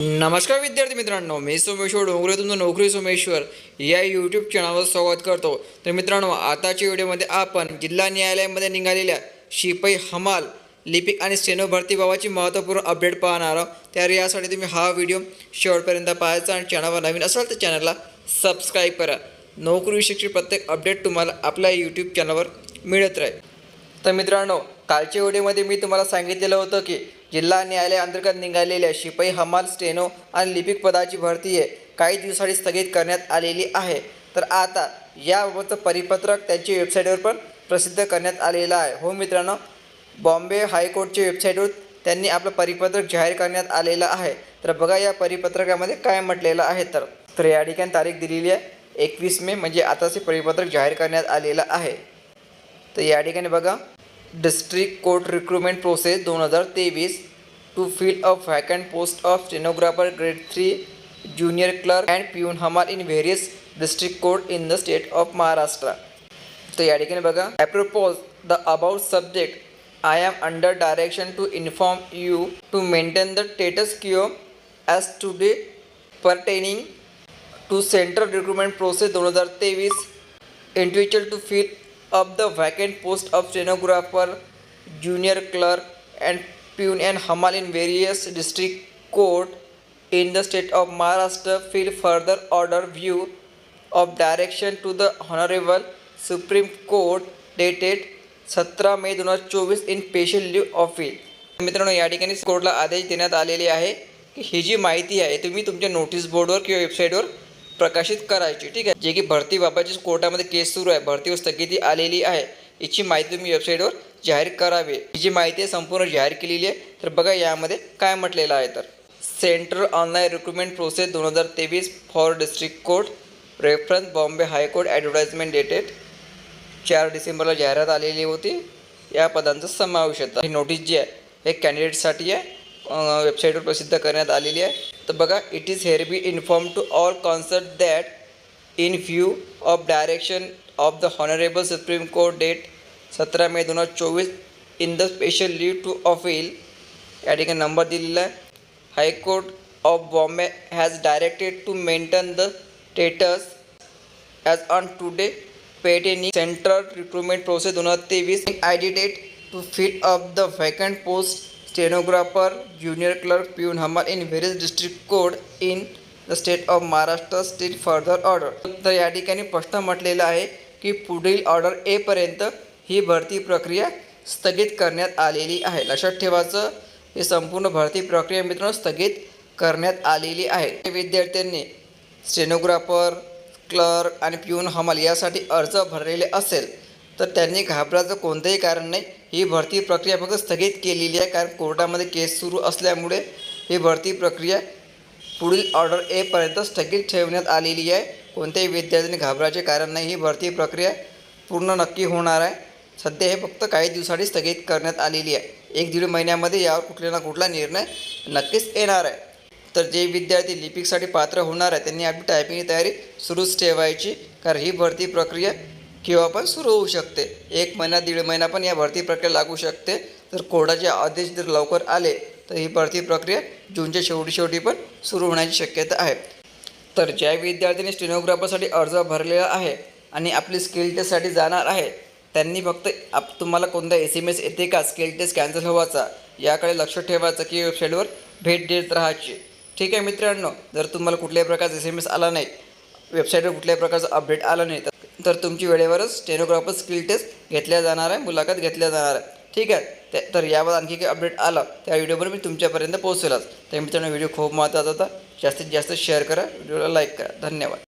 नमस्कार विद्यार्थी मित्रांनो मी सोमेश्वर डोंगरे तुमचं नोकरी सोमेश्वर या यूट्यूब चॅनलवर स्वागत करतो. तर मित्रांनो आताच्या व्हिडिओमध्ये आपण जिल्हा न्यायालयामध्ये निघालेल्या शिपाई हमाल लिपिक आणि स्टेनो भरतीबाबतची महत्त्वपूर्ण अपडेट पाहणार आहोत. तर यासाठी तुम्ही हा व्हिडिओ शेवटपर्यंत पाहायचा आणि चॅनलवर नवीन असाल तर चॅनलला सबस्क्राईब करा. नोकरीविषयीची प्रत्येक अपडेट तुम्हाला आपल्या यूट्यूब चॅनलवर मिळत राहील. तर मित्रांनो कालच्या व्हिडिओमध्ये मी तुम्हाला सांगितलेलं होतं की जिल्हा न्यायालयाअंतर्गत निघालेल्या शिपाई हमाल स्टेनो आणि लिपिक पदाची भरती आहे काही दिवसांनी स्थगित करण्यात आलेली आहे. तर आता याबाबतचं परिपत्रक त्यांच्या वेबसाईटवर पण प्रसिद्ध करण्यात आलेलं आहे. हो मित्रांनो बॉम्बे हायकोर्टच्या वेबसाईटवर त्यांनी आपलं परिपत्रक जाहीर करण्यात आलेलं आहे. तर बघा या परिपत्रकामध्ये काय म्हटलेलं आहे. तर तर या ठिकाणी तारीख दिलेली आहे. एकवीस मे म्हणजे आताचे परिपत्रक जाहीर करण्यात आलेलं आहे. तर या ठिकाणी बघा डिस्ट्रिक्ट कोर्ट रिक्रुटमेंट प्रोसेस दोन हजार तेवीस to fill a vacant post of stenographer grade three junior clerk and peon हमाल in various district court in the state of Maharashtra तर या ठिकाणी बघा. Apropos the about subject I am under direction to inform you to maintain the status quo as day pertaining to central recruitment process दोन हजार तेवीस individual to fill up the vacant post of stenographer junior clerk and peon and hamal in various district court in the state of maharashtra fill further order view of direction to the honorable supreme court dated सतरा May दोन हजार चोवीस in special leave office मित्रांनो या ठिकाणी कोर्टला आदेश देण्यात आलेले आहे की ही जी माहिती आहे तुम्ही तुमच्या नोटीस बोर्डवर किंवा वेबसाईटवर प्रकाशित करायची ठीक आहे? जे की भरतीबाबतची कोर्टामध्ये केस सुरू आहे भरतीवर स्थगिती आलेली आहे. याची माहिती तुम्ही वेबसाईटवर जाहीर करावी. ही जी माहिती आहे संपूर्ण जाहीर केलेली आहे तर बघा यामध्ये काय म्हटलेलं आहे तर. सेंट्रल ऑनलाईन रिक्रुटमेंट प्रोसेस दोन हजार तेवीस for district court reference Bombay high court advertisement dated चार डिसेंबरला जाहिरात आलेली होती. या पदांचा समावेश होता ही नोटीस जी आहे हे कॅन्डिडेटसाठी आहे वेबसाईटवर प्रसिद्ध करण्यात आलेली आहे. तर बघा it is here be inform to all concert that in view of direction of the honourable supreme court date सतरा मे दोन हजार चोवीस in the special leave to appeal या ठिकाणी नंबर दिलेला आहे high court of Bombay has directed to maintain the status as on today pertaining central recruitment process दोन हजार तेवीस. I D date to fit up the vacant post stenographer junior clerk peon हमाल in various district court in the state of Maharashtra still further order तर या ठिकाणी प्रश्न म्हटलेला आहे की पुढील ऑर्डर एपर्यंत ही भरती प्रक्रिया स्थगित करण्यात आलेली आहे. लक्षात ठेवायचं ही संपूर्ण भरती प्रक्रिया मित्रांनो स्थगित करण्यात आलेली आहे. विद्यार्थ्यांनी स्टेनोग्राफर क्लर्क आणि पिऊन हमाल यासाठी अर्ज भरलेले असेल तर त्यांनी घाबरायचं कोणतंही कारण नाही. ही भरती प्रक्रिया फक्त स्थगित केलेली आहे कारण कोर्टामध्ये केस सुरू असल्यामुळे ही भरती प्रक्रिया पुढील ऑर्डर एपर्यंत स्थगित ठेवण्यात आलेली आहे. कोणत्याही विद्यार्थ्यांनी घाबरायचे कारण नाही. ही भरती प्रक्रिया पूर्ण नक्की होणार आहे. सध्या हे फक्त काही दिवसांनी स्थगित करण्यात आलेली आहे. एक दीड महिन्यामध्ये यावर कुठला ना कुठला निर्णय नक्कीच येणार आहे. तर जे विद्यार्थी लिपिकसाठी पात्र होणार आहे त्यांनी आपली टायपिंगची तयारी सुरूच ठेवायची कारण ही भरती प्रक्रिया केव्हा पण सुरू होऊ शकते. एक महिना दीड महिना पण या भरती प्रक्रिया लागू शकते. तर कोर्टाचे आदेश जर लवकर आले तर ही भरती प्रक्रिया जूनच्या शेवटी शेवटी पण सुरू होण्याची शक्यता आहे. तर ज्या विद्यार्थ्यांनी स्टेनोग्राफरसाठी अर्ज भरलेला आहे आणि आपली स्किल टेस्टसाठी जाणार आहे त्यांनी फक्त आप तुम्हाला कोणता एस एम एस येते का स्किल टेस्ट कॅन्सल व्हायचा याकडे लक्ष ठेवायचं की वेबसाईटवर भेट देत राहायची. ठीक आहे मित्रांनो जर तुम्हाला कुठल्याही प्रकारचा एस एम एस आला नाही वेबसाईटवर कुठल्याही प्रकारचं अपडेट आलं नाही तर तुमची वेळेवरच स्टेनोग्राफर स्किल टेस्ट घेतल्या जाणार आहे मुलाखत घेतल्या जाणार आहे. ठीक आहे? तर यावर आणखी काही अपडेट आला. त्या व्हिडिओवर मी तुमच्यापर्यंत पोहोचेलच. तर मित्रांनो व्हिडिओ खूप महत्त्वाचा होता. जास्तीत जास्त शेअर करा. व्हिडिओला लाईक करा. धन्यवाद.